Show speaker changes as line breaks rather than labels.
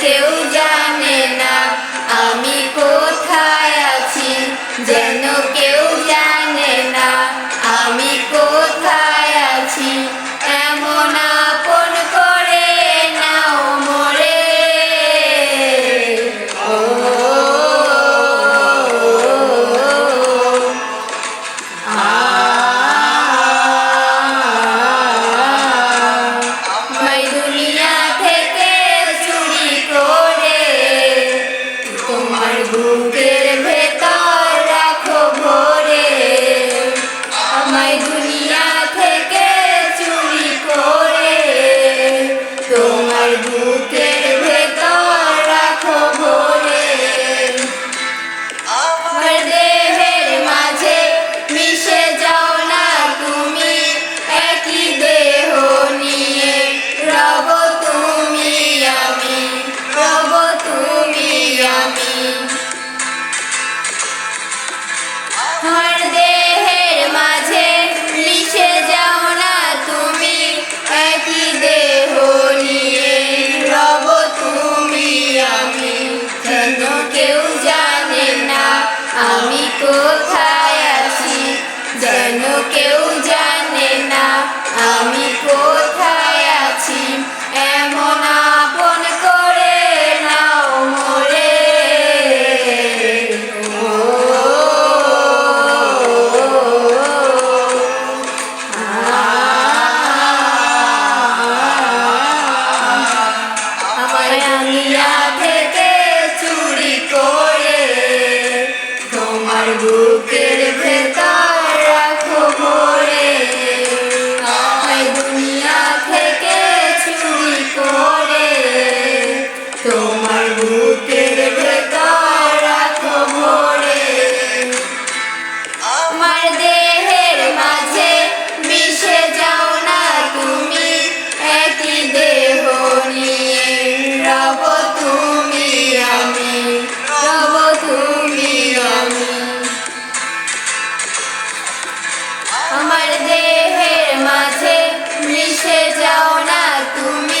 কেউ জানে না আমি কোথায় আছি যেন কেউ জানে না আমি কোথায় আছি। আমি কোথায় আছি যেন কেউ জানে না? আমি কোথায় আছি? এমন আপন করে নাও মোরে। আমি আঙিয়া থেকে আমার বুকের ভেতর রাখো আমায় দুনিয়া থেকে চুরি করে। তোমার বুকের আমার দেহের মাঝে মিশে যাও না তুমি।